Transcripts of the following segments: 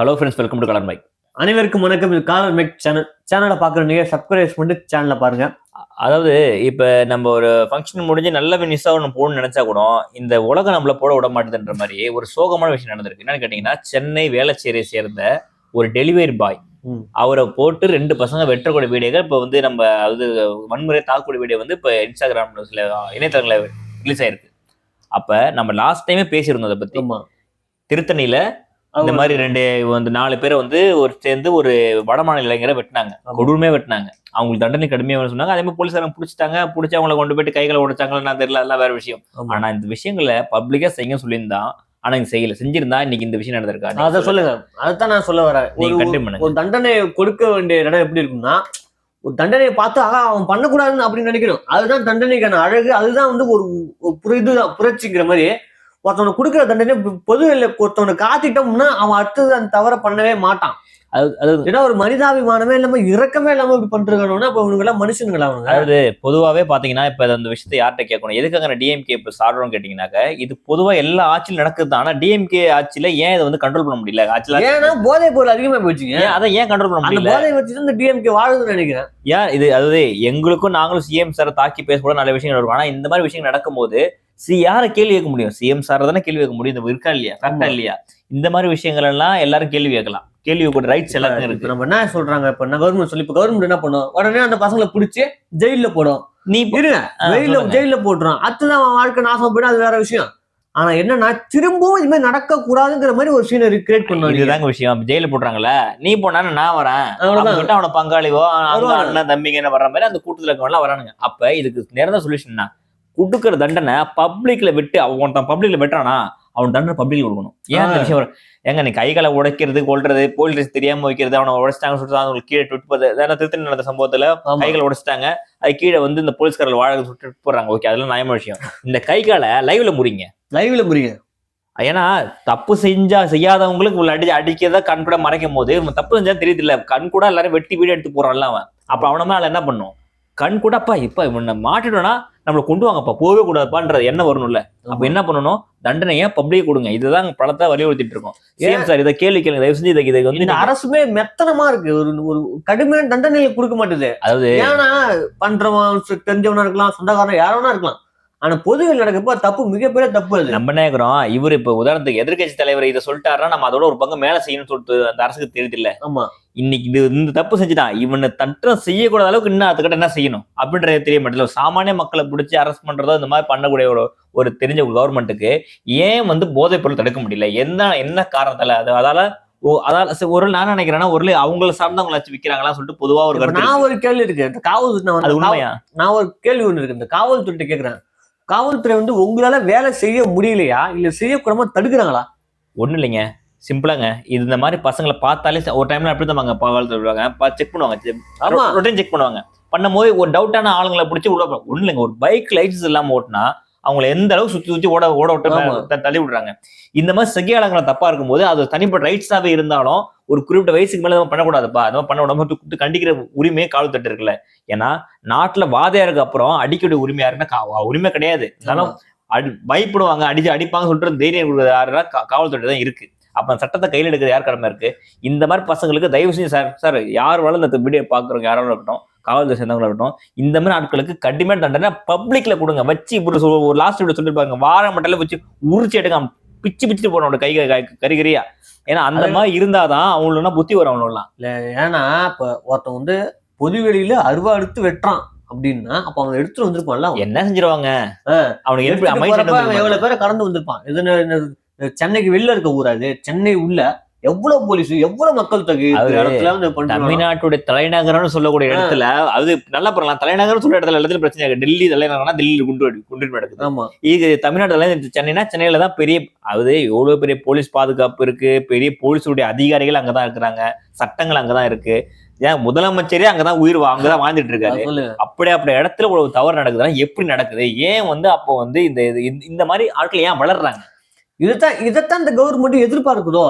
Hello friends welcome to colour mike அனைவருக்கும் வணக்கம். இது காலர் மேக் சேனல் சேனலை பார்க்குற நீங்க சப்ஸ்கிரைப் பண்ணிட்டு சேனலை பாருங்க. அதாவது இப்போ நம்ம ஒரு ஃபங்க்ஷன் முடிஞ்சு நல்ல மினிஸாக ஒன்று போகணும்னு நினைச்சா கூட இந்த உலகம் நம்மள போட விட மாட்டேதுன்ற மாதிரி ஒரு சோகமான விஷயம் நடந்திருக்கு. என்னன்னு கேட்டிங்கன்னா சென்னை வேளச்சேரியை சேர்ந்த ஒரு டெலிவரி பாய் ம். அவரை போட்டு ரெண்டு பசங்க வெட்டக்கூடிய வீடியோகள் இப்போ வந்து நம்ம அது வன்முறை தாக்கக்கூடிய வீடியோ வந்து இப்போ இன்ஸ்டாகிராம் சில இணையதளங்களில் ரிலீஸ் ஆயிருக்கு. அப்போ நம்ம லாஸ்ட் டைமே பேசியிருந்தோம் அதை பற்றி திருத்தணியில இந்த மாதிரி ரெண்டு வந்து நாலு பேரை வந்து ஒரு சேர்ந்து ஒரு வடமாநில இளைஞரை வெட்டினாங்க. கொடூரமே வெட்டினாங்க. அவங்களுக்கு தண்டனை கடுமையா வேணும்னு சொன்னாங்க. அதே மாதிரி போலீஸாரங்க பிடிச்சிட்டாங்க. பிடிச்சி அவங்கள கொண்டு போயிட்டு கைகளை உடைச்சாங்களா நான் தெரியல. அதெல்லாம் வேற விஷயம். ஆனா இந்த விஷயங்களை பப்ளிக்கா செய்ய சொல்லியிருந்தான் ஆனா இங்க செய்யல. செஞ்சிருந்தா இன்னைக்கு இந்த விஷயம் நடந்திருக்கா? அதை சொல்லுங்க. அதுதான் நான் சொல்ல வரேன். நீங்க ஒரு- தண்டனை கொடுக்க வேண்டிய இடம் எப்படி இருக்கும்னா ஒரு தண்டனையை பார்த்து ஆகா அவன் பண்ணக்கூடாதுன்னு அப்படின்னு நினைக்கணும். அதுதான் தண்டனைக்கான அழகு. அதுதான் வந்து ஒரு ஒரு புர- இதுதான் புரட்சிங்கிற மாதிரி ஒருத்தவனை கொடுக்குற தண்டனை பொது ஒருத்தவனை காத்திட்டோம்னா அவன் அடுத்தது அந்த தவறை பண்ணவே மாட்டான். அது அது ஏன்னா ஒரு மனிதாபிமானமே இல்லாம இரக்கமே இல்லாம இப்படி பண்றாங்கன்னா அப்ப இவனுங்க எல்லாம் மனுஷனுங்களா அவனுங்க அதாவது பொதுவாவே பாத்தீங்கன்னா இப்ப அந்த விஷயத்தை யார்கிட்ட கேட்கணும்? எதுக்காக டிஎம்கே இப்ப சாடுறோம் கேட்டீங்கன்னாக்க இது பொதுவா எல்லா ஆட்சியிலும் நடக்குது ஆனா டிஎம்கே ஆட்சியில ஏன் இதை வந்து கண்ட்ரோல் பண்ண முடியல? ஆட்சியில ஏன்னா போதைப் பொருள் அதிகமா போயிடுச்சுங்க ஏன் அதை ஏன் கண்ட்ரோல் பண்ண முடியல? போதை வச்சு இந்த டிஎம்கே வாழுதுன்னு நினைக்கிறேன். ஏன் இது அதாவது எங்களுக்கும் நாங்களும் சிஎம் சாரை தாக்கி பேசக்கூட நல்ல விஷயங்கள் இருக்கும் ஆனா இந்த மாதிரி விஷயங்கள் நடக்கும்போது சி யாரை கேள்வி கேட்க முடியும்? சிஎம் சாரை தானே கேள்வி கேட்க முடியும்? இந்த இருக்கா இல்லையா? கரெக்டா. இல்லையா? இந்த மாதிரி விஷயங்கள் எல்லாம் எல்லாரும் கேள்வி கேட்கலாம். கேள்வி கூட ரைட்ஸ் எல்லாருக்கும் இப்ப இருக்கு. நம்ம என்ன சொல்றாங்க? இப்ப நான் கவர்மெண்ட் சொல்லி இப்ப கவர்மெண்ட் என்ன பண்ணும்? உடனே அந்த பசங்களை பிடிச்சி ஜெயில போடும். நீ இருங்க. ஜெயில. ஜெயில போட்டுறான் அடுத்ததான் அவன் வாழ்க்கை நாசம் போயிடும். அது வேற விஷயம். ஆனா என்னன்னா திரும்பவும் இது மாதிரி நடக்க கூடாதுங்கிற மாதிரி ஒரு சீனை கிரியேட் பண்ணுவாங்க. இதுதாங்க விஷயம். ஜெயில போடுறாங்கல்ல நீ போனா நான் வரேன். அவ்வளவுதான். அவன்கிட்ட அவன பங்காளிவோ. அண்ணன் தம்பிங்க என்ன வர்ற மாதிரி அந்த கூட்டத்துல இருக்கவங்க வரானுங்க. அப்ப இதுக்கு நிறந்த சொல்யூஷன் கொடுக்குற தண்டனை பப்ளிக்ல விட்டு அவன் ஒருத்தன் பப்ளிக்ல வெட்டுறானா அவன் தண்டனை பப்ளிக்ல கொடுக்கணும். ஏன் அந்த. விஷயம்? வரும்? ஏங்க நீ கைகளை உடைக்கிறது கொல்றது போலீஸ் தெரியாம வைக்கிறது அவனை உடைச்சிட்டாங்க சொல்லிட்டு அவங்களுக்கு கீழே விட்டு இதெல்லாம் திருத்தணி நடந்த சம்பவத்துல. கைகளை உடைச்சிட்டாங்க அது கீழே வந்து இந்த போலீஸ்காரர்கள் வாழ சுட்டு போடுறாங்க. ஓகே அதெல்லாம் நியாயமான விஷயம். இந்த கை காலை லைவ்ல முறிங்க. லைவ்ல புரியுங்க ஏன்னா தப்பு செஞ்சா செய்யாதவங்களுக்கு உள்ள அடி அடிக்கிறதா கண் கூட மறைக்கும் போது தப்பு செஞ்சா தெரியுது இல்ல கண் கூட எல்லாரும் வெட்டி வீடியோ எடுத்து போறான்ல அவன். அப்ப அவன மேல என்ன பண்ணும்? கண் கூட அப்பா இப்ப இவனை மாட்டிட்டோம்னா நம்மளை கொண்டு வாங்கப்பா போகவே கூடாதுப்பான்றது என்ன வரணும்ல. அப்ப என்ன பண்ணணும்? தண்டனையை பப்ளிக் கொடுங்க. இதுதான் படத்தை வலியுறுத்திட்டு இருக்கோம். சிஎம் சார் இதை கேள்வி கேளுங்க. தயவு செஞ்சு இதை வந்து அரசுமே மெத்தனமா இருக்கு. ஒரு ஒரு கடுமையான தண்டனையை கொடுக்க மாட்டுது. அதாவது ஏன்னா பண்றவன் தெரிஞ்சவனா இருக்கலாம் சொந்தக்காரன் யாரோனா இருக்கலாம். ஆனா பொதுவில் நடக்கப்ப தப்பு மிகப்பெரிய தப்பு அது. நம்ம என்ன கேக்குறோம்? இவர் இப்ப உதாரணத்துக்கு எதிர்க்கட்சி தலைவர் இதை சொல்லிட்டாருன்னா நம்ம அதோட ஒரு பக்கம் மேல செய்யணும்னு சொல்லிட்டு அந்த அரசுக்கு தெரியுது இல்ல ஆமா. இன்னைக்கு இது இந்த தப்பு செஞ்சுட்டான். இவனை தட்டம் செய்யக்கூடாத அளவுக்கு இன்னும் அதுக்கிட்ட என்ன செய்யணும்? அப்படின்றது தெரிய மாட்டேங்குது. சாமானிய மக்களை பிடிச்சி அரெஸ்ட் பண்றதோ இந்த மாதிரி பண்ணக்கூடிய ஒரு ஒரு தெரிஞ்ச கவர்மெண்ட்டுக்கு ஏன் வந்து போதைப் பொருள் தடுக்க முடியல? என்ன என்ன காரணத்தால? அது அதால ஓ அதால ஒரு நான் நினைக்கிறேன்னா ஒரு அவங்கள சார்ந்தவங்களை வச்சு விக்கிறாங்களா சொல்லிட்டு பொதுவா ஒரு நான். ஒரு கேள்வி இருக்கு. இந்த காவல்துறை நான் ஒரு கேள்வி ஒண்ணு இருக்கு. இந்த காவல்துறை கேக்குறேன். காவல்துறை வந்து உங்களால வேலை செய்ய முடியலையா? இல்ல செய்யக்கூடாம தடுக்கிறாங்களா? ஒண்ணும் இல்லைங்க. சிம்பிளாங்க இது இந்த மாதிரி பசங்களை பார்த்தாலே ஒரு டைம்ல அப்படி தான் காவல்துறை விடுவாங்க செக் பண்ணுவாங்க. ரொட்டீன் செக் பண்ணுவாங்க. பண்ணும்போது ஒரு டவுட்டான ஆளுங்களை பிடிச்சி உள்ள ஒண்ணும் இல்லைங்க. ஒரு பைக் லைசன்ஸ் இல்லாம ஓட்டினா அவங்கள எந்த அளவுக்கு சுத்தி சுத்தி ஓட ஓட விட்டு தள்ளி விடுறாங்க. இந்த மாதிரி செய்யாளங்களை தப்பா இருக்கும்போது அது தனிப்பட்ட ரைட்ஸாவே இருந்தாலும் ஒரு குறிப்பிட்ட வயசுக்கு மேல நம்ம பண்ணக்கூடாதுப்பா. மாதிரி பண்ண விடாம கூப்பிட்டு கண்டிக்கிற உரிமையே காவல்துறை இருக்குல்ல. ஏன்னா நாட்டுல வாதையாருக்கு அப்புறம் அடிக்கடி உரிமை யாருன்னா கா- உரிமை கிடையாது. இருந்தாலும் அடி பயப்படுவாங்க. அடிச்சு அடிப்பாங்க சொல்லிட்டு தைரியம் கொடுக்குறது யாருன்னா காவல்துறை தான் இருக்கு. அப்ப சட்டத்தை கையில் எடுக்கிறது யார் கடமை இருக்கு? இந்த மாதிரி பசங்களுக்கு தயவு செஞ்சு சார் சார் யார் வேணாலும் இந்த வீடியோ பாக்குறவங்க யாராலும் இருக்கட்டும் காவல்துறை சேர்ந்தவங்களா இருக்கட்டும் இந்த மாதிரி ஆட்களுக்கு கடுமையான தண்டனை பப்ளிக்ல கொடுங்க. வச்சு இப்படி சொல் ஒரு லாஸ்ட் வீடியோ சொல்லிருப்பாங்க. வாரம் மட்டல வச்சு உரிச்சு எடுக்க பிச்சு பிச்சுட்டு போனோட கை கை கரிகரியா ஏன்னா அந்த மாதிரி இருந்தாதான் அவங்களா புத்தி வரும் அவங்களெல்லாம் ஏன்னா இப்ப ஒருத்தன் வந்து பொதுவெளியில அருவா எடுத்து வெட்டுறான் அப்படின்னா அப்ப அவன் எடுத்துட்டு வந்திருப்பான்ல. என்ன செஞ்சிருவாங்க. அவனுக்கு எப்படி அமைச்சர் எவ்வளவு பேரை கடந்து வந்திருப்பான். இது சென்னைக்கு வெளில இருக்க ஊரா இது? சென்னை உள்ள எவ்வளவு போலீஸ் எவ்வளவு மக்கள் தொகை தமிழ்நாட்டுடைய தலைநகரம்னு சொல்லக்கூடிய இடத்துல அது நல்லா பண்ணலாம் தலைநகரம் சொல்ற இடத்துல இடத்துல பிரச்சனை இருக்கு. டெல்லி தலைநகரம்னா டெல்லியில் குண்டு குண்டு நடக்குது. ஆமா. இது தமிழ்நாடு தலைநகர் சென்னைனா சென்னையில தான் பெரிய அது எவ்வளவு பெரிய போலீஸ் பாதுகாப்பு இருக்கு? பெரிய போலீஸுடைய அதிகாரிகள் அங்கதான் இருக்கிறாங்க. சட்டங்கள் அங்கதான் இருக்கு. ஏன் முதலமைச்சரே அங்கதான் உயிர் அங்கதான் வாழ்ந்துட்டு இருக்காரு. அப்படி அப்படி இடத்துல ஒரு தவறு நடக்குதுன்னா எப்படி நடக்குது? ஏன் வந்து அப்போ வந்து இந்த- இந்த மாதிரி ஆட்கள் ஏன் வளர்றாங்க? இதுதான் இதைத்தான் இந்த கவர்மெண்ட் எதிர்பார்க்குதோ?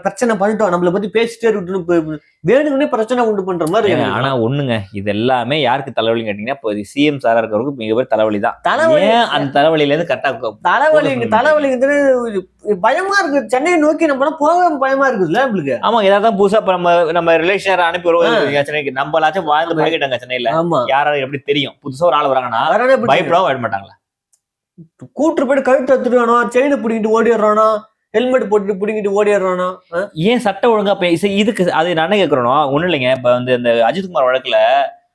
பிரச்சனை பண்ணிட்டோம் நம்மளை பத்தி பேசிட்டே இருக்கட்டும் இப்ப வேணுங்கன்னே பிரச்சனை உண்டு பண்ற மாதிரி ஆனா ஒண்ணுங்க இது எல்லாமே யாருக்கு தலைவலின்னு கேட்டீங்கன்னா இப்போ சிஎம் சாரா இருக்கிறவருக்கு மிகப்பெரிய தலைவலி தான் தலைவலி அந்த தலைவலியில இருந்து கரெக்டா தலைவலி சொல்ல தலைவலிங்கிறது பயமா இருக்கு. சென்னையை நோக்கி நம்ம போக பயமா இருக்குதுல்ல நம்மளுக்கு? ஆமா ஏதாவது புதுசா இப்ப நம்ம நம்ம ரிலேஷன் அனுப்பி வருவோம் சென்னைக்கு நம்மளாச்சும் வாழ்ந்து பழகிட்டாங்க சென்னையில. யாராவது எப்படி தெரியும்? புதுசா ஒரு ஆள் வராங்கன்னா பயப்படவும் விட மாட்டாங்களா? கூட்டு போயிட்டு கழுத்து எடுத்துட்டு செயினை பிடிங்கிட்டு ஓடிடுறானா? ஹெல்மெட் போட்டுட்டு பிடிங்கிட்டு ஓடிடுறானா? ஏன் சட்டம் ஒழுங்கா இது- இதுக்கு அது நான் கேட்கறோம் ஒண்ணும் இல்லைங்க. இப்ப வந்து இந்த அஜித்குமார் வழக்குல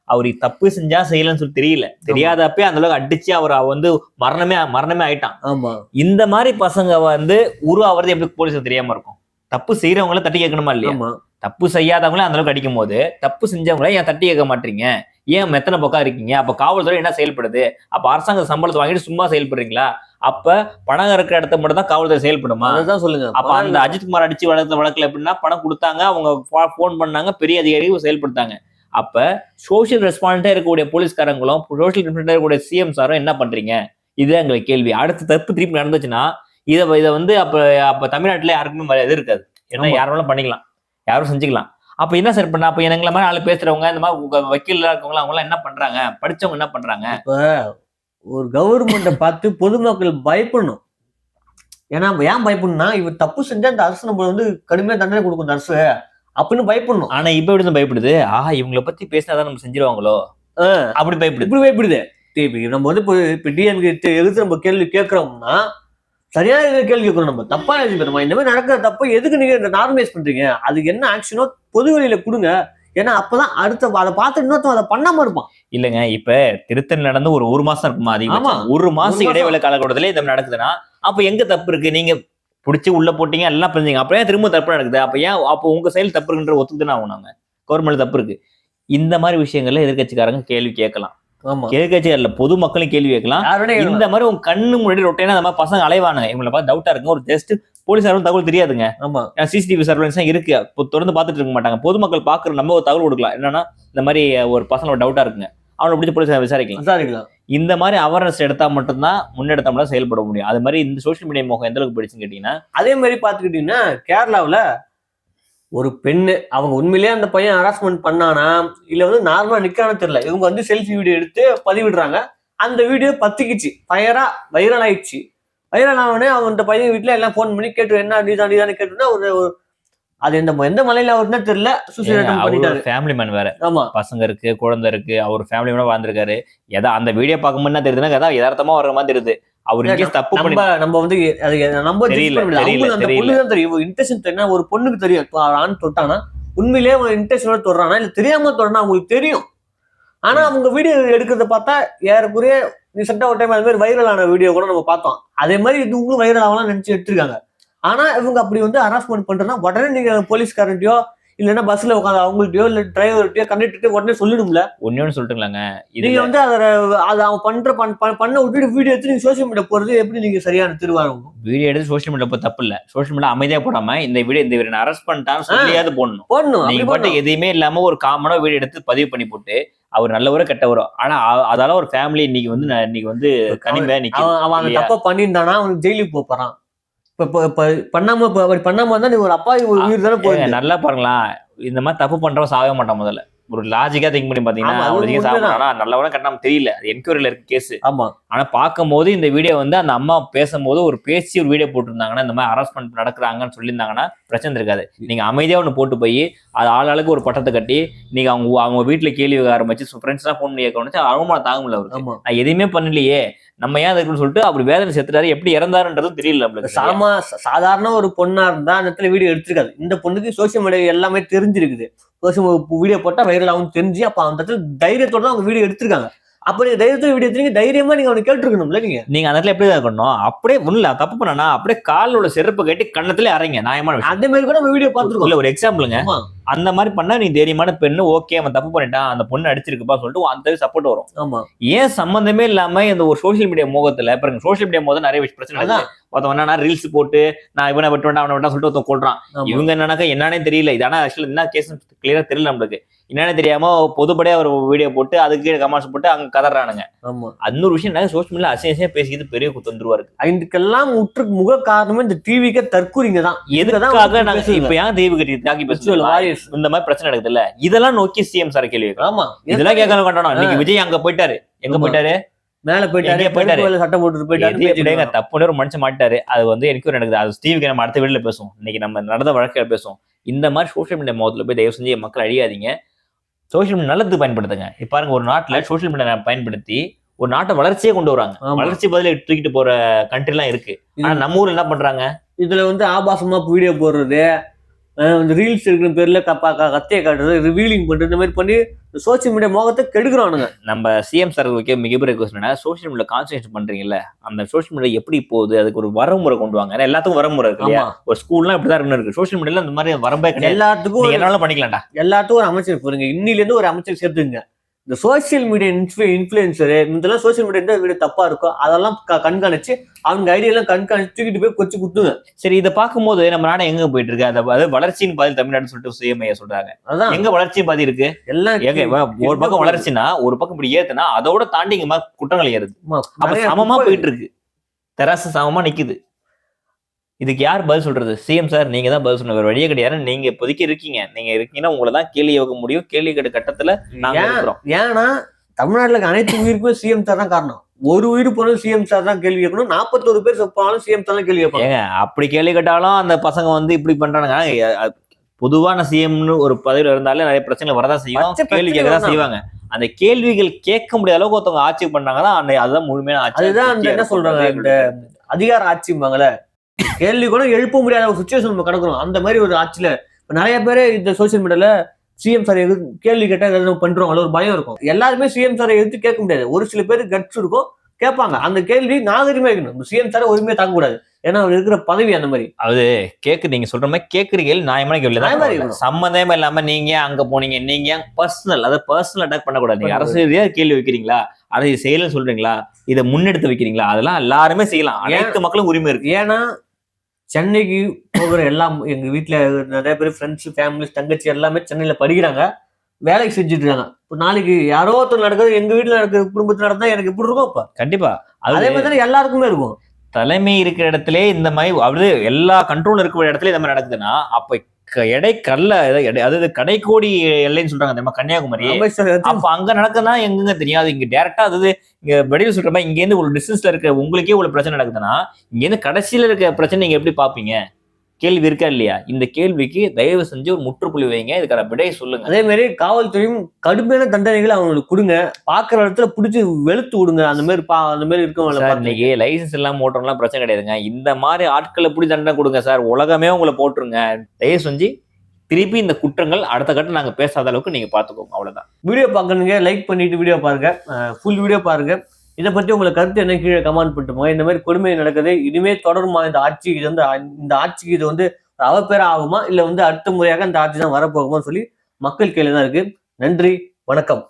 அவர் தப்பு செஞ்சா செய்யலன்னு சொல்லி தெரியல. தெரியாதப்பே அந்த அளவுக்கு அடிச்சு அவர் வந்து மரணமே மரணமே ஆயிட்டான். ஆமா. இந்த மாதிரி பசங்க வந்து உருவாவது எப்படி போலீஸுக்கு தெரியாம இருக்கும்? தப்பு செய்யறவங்கள தட்டி கேட்கணுமா இல்லையா? தப்பு செய்யாதவங்களே அந்த அளவுக்கு அடிக்கும் போது தப்பு செஞ்சவங்கள ஏன் தட்டி கேட்க மாட்டீங்க? ஏன் மெத்தனை பக்கம் இருக்கீங்க? அப்ப காவல்துறை என்ன செயல்படுது? அப்ப அரசாங்க சம்பளத்தை வாங்கிட்டு சும்மா செயல்படுறீங்களா? அப்ப பணம் இருக்கிற இடத்த மட்டும் தான் காவல்துறை செயல்படுமா? அதான் சொல்லுங்க. அப்ப அந்த அஜித்குமார் அடிச்சு வளர்த்த வழக்குல எப்படின்னா பணம் கொடுத்தாங்க அவங்க ஃபோன் பண்ணாங்க பெரிய அதிகாரிகள் செயல்படுத்தாங்க. அப்ப சோஷியல் ரெஸ்பான்சிபிலிட்டா இருக்கக்கூடிய போலீஸ்காரங்களும் சோஷியல் ரெஸ்பான்சிபிலிட்டா இருக்கக்கூடிய சிஎம் சாரும் என்ன பண்றீங்க? இதுதான் எங்களுக்கு கேள்வி. அடுத்த தப்பு திருப்பி நடந்துச்சுன்னா இதை இதை வந்து அப்ப அப்ப தமிழ்நாட்டுல யாருக்குமே இது இருக்காது. ஏன்னா. யார் வேணாலும் பண்ணிக்கலாம். யாரும் செஞ்சுக்கலாம். அப்ப என்ன சார் பண்ண அப்ப எங்களை மாதிரி ஆளு பேசுறவங்க இந்த மாதிரி உங்க வக்கீல் இருக்கவங்க அவங்க எல்லாம் என்ன பண்றாங்க? படிச்சவங்க என்ன பண்றாங்க? ஒரு கவர்மெண்ட்டை பார்த்து பொதுமக்கள் பயப்படணும். ஏன்னா ஏன் பயப்படணும்னா இவர் தப்பு செஞ்சா இந்த அரசு நம்ம வந்து கடுமையா தண்டனை கொடுக்கும் இந்த அரசு. அப்படின்னு பயப்படணும். ஆனா இப்ப எப்படி பயப்படுது? ஆஹா இவங்களை பத்தி பேசினாதான் நம்ம செஞ்சிருவாங்களோ? அப்படி பயப்படுது. இப்படி பயப்படுது. இப்ப நம்ம வந்து இப்போ இப்போ டிஎம்கே எதிர்த்து நம்ம கேள்வி கேட்கறோம்னா சரியான இதுல கேள்வி கேட்கணும் நம்ம. தப்பா எழுதிக்கிறோமா இந்த மாதிரி நடக்கிற தப்ப எதுக்கு நீங்க இந்த நார்மலைஸ் பண்றீங்க? அதுக்கு என்ன ஆக்ஷனோ பொது வழியில கொடுங்க. ஏன்னா அப்பதான் அடுத்த அதை பார்த்து இன்னொருத்தன் அதை பண்ணாம இருப்பான். இல்லங்க இப்ப திருத்தல் நடந்து ஒரு ஒரு மாசம் இருக்குமா அதிகம். ஒரு மாசம். இடைவேளை காலகட்டத்துல இந்த மாதிரி நடக்குதுன்னா அப்ப எங்க தப்பு இருக்கு? நீங்க புடிச்சு உள்ள போட்டீங்க எல்லாம் புரிஞ்சீங்க. அப்ப ஏன் திரும்ப தப்பு நடக்குது? அப்ப ஏன் அப்போ உங்க செயல் தப்பு இருக்குன்ற ஒத்துக்குதுன்னு ஆகும் நாங்க. கவர்மெண்ட் தப்பு இருக்கு. இந்த மாதிரி விஷயங்கள்ல எதிர்க்கட்சிக்காரங்க கேள்வி கேட்கலாம். எதிர்க்கட்சிகள்ல பொதுமக்களும் கேள்வி கேட்கலாம். இந்த மாதிரி உங்க கண்ணு முன்னாடி ரொட்டைனா அந்த மாதிரி பசங்க அலைவானுங்க. இவங்களை பார்த்து டவுட்டா இருக்குங்க. ஒரு ஜஸ்ட் போலீஸாரும் தகவல் தெரியாதுங்க. ஆமா. சிசிடிவி சர்வன்ஸ் இருக்கு. தொடர்ந்து பார்த்துட்டு இருக்க மாட்டாங்க. பொதுமக்கள் பாக்குற நம்ம ஒரு தகவல் கொடுக்கலாம். என்னன்னா இந்த மாதிரி ஒரு பசங்களோட டவுட்டா இருக்குங்க. அவனை பிடிச்சி போலீஸ் விசாரிக்கலாம். விசாரிக்கலாம். இந்த மாதிரி அவேர்னஸ் எடுத்தா மட்டும்தான் முன்னெடுத்தா செயல்பட முடியும். அது மாதிரி இந்த சோஷியல் மீடியா முகம் எந்த அளவுக்கு போயிடுச்சுன்னு கேட்டீங்கன்னா அதே மாதிரி பாத்துக்கிட்டீங்கன்னா கேரளாவுல ஒரு பெண்ணு அவங்க உண்மையிலேயே அந்த பையன் ஹராஸ்மெண்ட் பண்ணானா இல்ல வந்து நார்மலா நிக்கானு தெரியல. இவங்க வந்து செல்ஃபி வீடியோ எடுத்து பதிவிடுறாங்க. அந்த வீடியோ பத்திக்கிச்சு. பயரா வைரல் ஆயிடுச்சு. வைரல் ஆனோடனே அவன் அந்த பையன் வீட்டுல எல்லாம் ஃபோன் பண்ணி கேட்டு என்ன நீதான் நீதானு கேட்டுனா ஒரு அது எந்த எந்த மலையில அவருன்னு தெரியல. சூசைட் ஃபேமிலி மேன் வேற. ஆமா. பசங்க இருக்கு குழந்தை இருக்கு அவர் ஃபேமிலி மேன் வாழ்ந்திருக்காரு. எதா அந்த வீடியோ பார்க்கும்போது என்ன தெரியுதுன்னா ஏதாவது யதார்த்தமா வர மாதிரி தெரியுது. அவர் இங்கே தப்பு பண்ணி நம்ம வந்து அது நம்ம தெரியல. தெரியல, அவங்களுக்கு அந்த. பொண்ணு தான் தெரியும். இன்டென்ஷன் தெரியும் ஒரு பொண்ணுக்கு தெரியும். ஆண் தொட்டானா உண்மையிலேயே அவன் இன்டென்ஷனோட தொடுறானா? இல்ல தெரியாம தொடுறானா? அவங்களுக்கு தெரியும். ஆனா அவங்க வீடியோ எடுக்கிறத பார்த்தா ஏறக்குறைய ரீசெண்டா ஒரு டைம் அது மாதிரி வைரல் ஆன வீடியோ கூட நம்ம பார்த்தோம். அதே மாதிரி இதுவும் வைரல் ஆகலாம் நினைச்சு எடுத்திருக்காங்க. ஆனா இவங்க அப்படி வந்து ஹராஸ்மெண்ட் பண்றேன்னா உடனே நீங்க போலீஸ்காரன்ட்டையோ இல்லைன்னா பஸ்ல உட்காந்து அவங்கள்ட்டயோ இல்ல டிரைவர்கிட்டயோ கண்டக்டர்கிட்டயோ உடனே சொல்லிடும்ல? ஒன்னே ஒன்று சொல்லிட்டுங்களாங்க. நீங்க வந்து அதை அதை அவன் பண்ற பண்- பண்- பண்ண விட்டுட்டு வீடியோ எடுத்து நீங்க சோசியல் மீடியா போறது எப்படி நீங்க சரியான திருவாரூர் வீடியோ எடுத்து சோஷியல் மீடியா போய் தப்பு இல்ல. சோஷியல் மீடியா அமைதியா போடாம இந்த வீடியோ இந்த வீடியோ அரெஸ்ட் பண்ணிட்டான்னு சொல்லியாவது போடணும். போடணும். நீங்க பாட்டு. எதுவுமே இல்லாம ஒரு காமனா வீடியோ எடுத்து பதிவு பண்ணி போட்டு அவர் நல்லவரோ கெட்டவரோ ஆனா அதால ஒரு ஃபேமிலி இன்னைக்கு வந்து இன்னைக்கு வந்து தனிமையா நிக்க அவன்? தப்ப பண்ணியிருந்தானா அவனுக்கு ஜெயிலுக்கு போறான். இப்ப இப்ப- பண்ணாம இப்ப அப்படி பண்ணாம இருந்தா நீ ஒரு அப்பா ஒரு உயிர் தானே போயிருக்கு நல்லா பாருங்களேன். இந்த மாதிரி தப்பு பண்றவன் சாகவே மாட்டான் முதல்ல. ஒரு லாஜிக்கா திங்க் பண்ணி பாத்தீங்கன்னா உண்மைதான். சாப்பிடா நல்லவனா கட்டாம தெரியல. அது என்கொயரியில இருக்க கேஸ் ஆமா. ஆனா பார்க்கும்போது இந்த வீடியோ வந்து அந்த அம்மா பேசும்போது ஒரு பேசி ஒரு வீடியோ போட்டிருந்தாங்கன்னா இந்த மாதிரி ஹராஸ்மெண்ட் நடக்கிறாங்கன்னு சொல்லியிருந்தாங்கன்னா பிரச்சனை இருக்காது. நீங்க அமைதியா ஒன்று போட்டு போய் அது ஆளாளுக்கு ஒரு பட்டத்தை கட்டி நீங்க அவங்க அவங்க வீட்டுல கேள்வி ஆரம்பிச்சு ஃப்ரெண்ட்ஸ் தான் ஃபோன் பண்ணி கேட்க அவமானம் தாங்க முடியல அவருக்கு. நான் எதுவுமே பண்ணலையே. நம்ம ஏன் அதுக்குன்னு சொல்லிட்டு அவர் வேதனை செத்துட்டாரு. எப்படி இறந்தாருன்றதும் தெரியல நம்மளுக்கு. சாமா சாதாரண ஒரு பொண்ணா இருந்தா அந்த இடத்துல வீடியோ எடுத்திருக்காது. இந்த பொண்ணுக்கு சோசியல் மீடியா எல்லாமே தெரிஞ்சிருக்குது. வீடியோ போட்டால் வைரல் ஆகும் தெரிஞ்சு அப்போ அந்த இடத்துல தைரியத்தோட தான் அவங்க வீடியோ எடுத்திருக்காங்க. அப்ப நீங்க தைரியத்தோட வீடியோ எடுத்தீங்க தைரியமா நீங்க அவனுக்கு கேட்டிருக்கணும்ல நீங்க. நீங்க அந்த இடத்துல எப்படி தான் இருக்கணும். அப்படியே ஒண்ணுல தப்பு பண்ணனா அப்படியே காலில் உள்ள செருப்பை கட்டி கண்ணத்துல அறைங்க நியாயமான அதே மாதிரி கூட நம்ம வீடியோ பார்த்துருக்கோம். இல்ல ஒரு எக்ஸாம்பிளுங்க. அந்த மாதிரி பண்ணா நீ தைரியமான பெண்ணு ஓகே அவன் தப்பு பண்ணிட்டான் அந்த பொண்ணு அடிச்சிருக்குப்பா சொல்லிட்டு அந்த சப்போர்ட் வரும். ஆமா. ஏன் சம்பந்தமே இல்லாம இந்த ஒரு சோஷியல் மீடியா மோகத்துல பாருங்க சோஷியல் மீடியா மோத நிறைய விஷயம் பிரச்சனை. நடக்குது. ஒருத்தன் என்னன்னா ரீல்ஸ் போட்டு நான் இவனை விட்டு வேண்டாம் அவனை விட்டா சொல்லிட்டு ஒருத்தன் கொள்றான் இவங்க என்னன்னாக்கா என்னன்னே தெரியல. இது ஆனா ஆக்சுவலி என்ன கேஸ் கிளியரா தெரியல நம்மளுக்கு. என்னன்னு தெரியாம பொதுப்படையா ஒரு வீடியோ போட்டு அதுக்கு கமெண்ட்ஸ் போட்டு அங்க கதறானுங்க. ஆமா. இன்னொரு விஷயம் என்ன சோஷியல் மீடியா அசிங்க பேசிக்கிது பெரிய குத்தந்துருவா இருக்கு. இதுக்கெல்லாம் முற்று முக காரணமே இந்த டிவிக்கே தற்கூரிங்க தான். எதுக்காக நாங்க. இப்ப ஏன் தெய்வ கட்டி தாக்கி பேசுவோம் இந்த மாதிரி பிரச்சனை நடக்குது இல்ல? இதெல்லாம் நோக்கி சிஎம் சார் கேள்வி ஆமா. இதெல்லாம் கேட்கணும் கட்டணும் இன்னைக்கு விஜய் அங்க போயிட்டாரு. எங்க. போயிட்டாரு? மேல போயிட்டாரு. போயிட்டாரு. சட்டம் எது போயிட்டாரு தப்புன்னு ஒரு மனுஷன் மாட்டாரு அது வந்து எனக்கு நடக்குது. அது ஸ்டீவுக்கு நம்ம அடுத்த வீடியோல பேசுவோம். இன்னைக்கு நம்ம நடந்த வழக்கில் பேசுவோம். இந்த மாதிரி சோஷியல் மீடியா முகத்துல போய் தயவு செஞ்சு மக்கள் அழியாதீங்க. சோஷியல் மீடியா நல்லது பயன்படுத்துங்க. இப்ப பாருங்க ஒரு நாட்டுல சோஷியல் மீடியா பயன்படுத்தி ஒரு நாட்டை வளர்ச்சியே கொண்டு வராங்க. வளர்ச்சி பதில தூக்கிட்டு போற கண்ட்ரி எல்லாம் இருக்கு. ஆனா நம்ம ஊர்ல என்ன பண்றாங்க? இதுல வந்து ஆபாசமா வீடியோ போடுறது இந்த ரீல்ஸ் இருக்கிற பேர்ல கப்பா கத்தையை காட்டுறது ரிவீலிங் பண்றது இந்த மாதிரி பண்ணி சோசியல் மீடியா மோகத்தை கெடுக்கிறானுங்க. நம்ம சிஎம் சார் வைக்க மிகப்பெரிய கொஸ்டின் சோஷியல் மீடியா கான்சன்ட்ரேட் பண்றீங்கல்ல அந்த சோஷியல் மீடியா எப்படி போகுது அதுக்கு ஒரு வரமுறை கொண்டு வாங்க. ஏன்னா எல்லாத்துக்கும் வரமுறை இருக்கு இல்லையா? ஒரு ஸ்கூல்லாம் இப்படிதான் இருக்கணும் இருக்கு. சோஷியல் மீடியால இந்த மாதிரி வரம்பே கிடையாது. எல்லாத்துக்கும் என்னாலும் பண்ணிக்கலாம்டா. எல்லாத்துக்கும் ஒரு அமைச்சர் போறீங்க. இன்னில இருந்து ஒரு அமைச்சர் சேர்த்துங்க இந்த சோசியல் மீடியா இன்ஃபுளுசரு இதெல்லாம் சோசியல் மீடியா எந்த வீடியோ தப்பா இருக்கோ அதெல்லாம் கண்காணிச்சு அவங்க ஐடியா எல்லாம் கண்காணிச்சு தூக்கிட்டு போய் கொச்சு குத்துங்க. சரி இதை பார்க்கும்போது நம்ம நாடு எங்க போயிட்டு இருக்கு? அந்த அது வளர்ச்சியின் பாதி தமிழ்நாடு சொல்லிட்டு சுயமையா சொல்றாங்க. அதான். எங்க வளர்ச்சி பாதி இருக்கு? எல்லாம் எங்க ஒரு பக்கம் வளர்ச்சினா ஒரு பக்கம் இப்படி ஏத்துனா அதோட தாண்டி இங்க குற்றங்கள் ஏறுது. சமமா போயிட்டு இருக்கு. தெராசு சமமா நிக்குது. இதுக்கு யார் பதில் சொல்றது? சிஎம் சார் நீங்க தான் பதில் வேற வழியே கிடையாது. நீங்க இப்போதைக்கு இருக்கீங்க. நீங்க இருக்கீங்கன்னா உங்களை தான் கேள்வி வைக்க முடியும். கேள்வி கேட்ட கட்டத்துல நாங்க இருக்கிறோம். ஏன்னா தமிழ்நாட்டுல அனைத்து உயிருக்குமே சிஎம் சார் தான் காரணம். ஒரு உயிர் போனாலும் சிஎம் சார் தான் கேள்வி கேட்கணும். நாற்பத்தோரு பேர் செப்பாலும் சிஎம் சார் தான் கேள்வி கேட்பாங்க. அப்படி கேள்வி கேட்டாலும் அந்த பசங்க வந்து இப்படி அ- பொதுவான சிஎம்னு ஒரு பதவியில இருந்தாலே நிறைய பிரச்சனைகள் வரதான் செய்யும். பச்சை கேள்வி பிரச்சனை கேட்க தான் வரலாம். செய்வாங்க. அந்த கேள்விகள் கேட்க முடியாத அளவுக்கு ஒருத்தவங்க ஆட்சி பண்ணாங்கன்னா அந்த அதுதான் முழுமையான ஆட்சி. அதுதான் என்ன சொல்றாங்க இந்த அதிகார ஆட்சிம்பாங்கல்ல கேள்வி கூட எழுப்ப முடியாத ஒரு சுச்சுவேஷன் நம்ம கிடக்குறோம். அந்த மாதிரி ஒரு ஆட்சியில இப்ப நிறைய பேர் இந்த சோசியல் மீடியால சிஎம் சார் எது கேள்வி கேட்டா ஏதாவது பண்றோம். ஒரு பயம் இருக்கும். எல்லாருமே சிஎம் சாரை எதிர்த்து கேட்க முடியாது. ஒரு சில பேருக்கு கட்ஸ் இருக்கும் கேட்பாங்க. அந்த கேள்வி நாகரிகமா இருக்கணும். சிஎம் சாரை உரிமையை தாக்க கூடாது. ஏன்னா அவர் இருக்கிற பதவி அந்த மாதிரி. கேக்கு நீங்க சொல்ற மாதிரி கேக்குற கேள்வி நியாயமான கேள்வி தான். சம்மந்தமே இல்லாம நீங்க ஏன் அங்க போனீங்க? நீங்க பர்சனல் அதாவது பர்சனல் அட்டாக் பண்ணக்கூடாது. நீங்க அரசு ரீதியா கேள்வி வைக்கிறீங்களா? அரசு செயல சொல்றீங்களா? இதை முன்னெடுத்து வைக்கிறீங்களா? அதெல்லாம் எல்லாருமே செய்யலாம். அனைத்து மக்களும் உரிமை இருக்கு. ஏன்னா சென்னைக்கு போகிற எல்லாம் எங்க வீட்ல நிறைய பேர் ஃப்ரெண்ட்ஸ் ஃபேமிலிஸ் தங்கச்சி எல்லாமே சென்னையில படிக்கிறாங்க. வேலைக்கு செஞ்சுட்டு இருக்காங்க. இப்போ நாளைக்கு யாரோ ஒருத்தர் நடக்குது எங்க வீட்டுல நடக்கிற குடும்பத்துல நடந்தா எனக்கு எப்படி இருக்கும் இப்ப கண்டிப்பா. அது மாதிரி தானே எல்லாருக்குமே இருக்கும். தலைமை இருக்கிற இடத்திலே இந்த மாதிரி அதாவது எல்லா கண்ட்ரோல் இருக்கிற இடத்துல இந்த மாதிரி நடக்குதுன்னா அப்ப எடை கல்ல அதாவது கடைக்கோடி எல்லைன்னு சொல்றாங்க தெரியுமா? கன்னியாகுமரி. அப்ப அங்க நடக்குதுன்னா எங்கங்க தெரியும் அது இங்க டேரக்டா அதாவது இங்க வெளியில சொல்ற மாதிரி இங்க இருந்து ஒரு டிஸ்டன்ஸ்ல இருக்க உங்களுக்கே ஒரு பிரச்சனை நடக்குதுன்னா இங்க இருந்து கடைசியில இருக்க பிரச்சனை நீங்க எப்படி பாப்பீங்க கேள்வி இருக்கா இல்லையா? இந்த கேள்விக்கு தயவு செஞ்சு ஒரு முற்றுப்புள்ளி வைங்க. இதுக்கான விடையை சொல்லுங்க. அதே மாதிரி காவல்துறையும் கடுமையான தண்டனைகளை அவங்களுக்கு கொடுங்க. பாக்குற இடத்துல பிடிச்சி வெளுத்து விடுங்க. அந்த மாதிரி பா அந்த மாதிரி இருக்கவங்கள. இன்னைக்கு லைசன்ஸ் எல்லாம் ஓட்டுறதுலாம் பிரச்சனை கிடையாதுங்க. இந்த மாதிரி ஆட்களை எப்படி தண்டனை கொடுங்க சார். உலகமே உங்களை போட்டுருங்க. தயவு செஞ்சு திருப்பி இந்த குற்றங்கள் அடுத்த கட்டம் நாங்க பேசாத அளவுக்கு நீங்க பாத்துக்கோங்க அவ்வளவுதான். வீடியோ பார்க்கணுங்க. லைக் பண்ணிட்டு வீடியோ பாருங்க. ஃபுல் வீடியோ பாருங்க. இதை பத்தி உங்களுக்கு கருத்து என்ன கீழே கமெண்ட் பண்ணிட்டு போங்க. இந்த மாதிரி கொடுமை நடக்குது. இனிமே தொடருமா இந்த ஆட்சி? இது வந்து இந்த ஆட்சிக்கு இது வந்து அவப்பேர ஆகுமா? இல்லை வந்து அடுத்த முறையாக இந்த ஆட்சி தான் வரப்போகுமா சொல்லி மக்கள் கேள்வி தான் இருக்கு. நன்றி வணக்கம்.